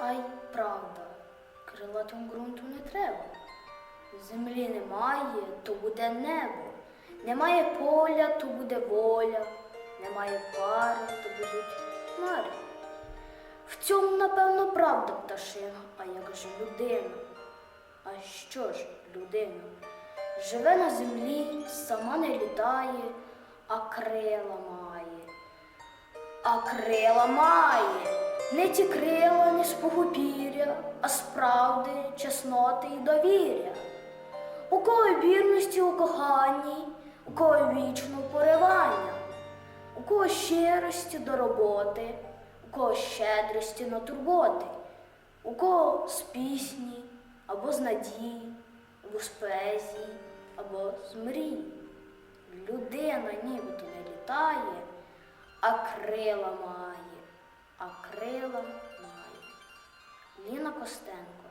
Ай, правда, крилатим ґрунту не треба. Землі немає, то буде небо. Немає поля, то буде воля. Немає пари, то будуть хмари. В цьому, напевно, правда пташина, а як же людина? А що ж людина? Живе на землі, сама не літає, а крила має. А крила має, не ті крила, не спогупір'я, а справди, чесноти і довір'я. У кого вірності у коханні, у кого вічного поривання, у кого щирості до роботи, у кого щедрості на турботи, у кого з пісні, або з надії, або з поезії, або з мрії. Людина нібито не літає, а крила має, а крила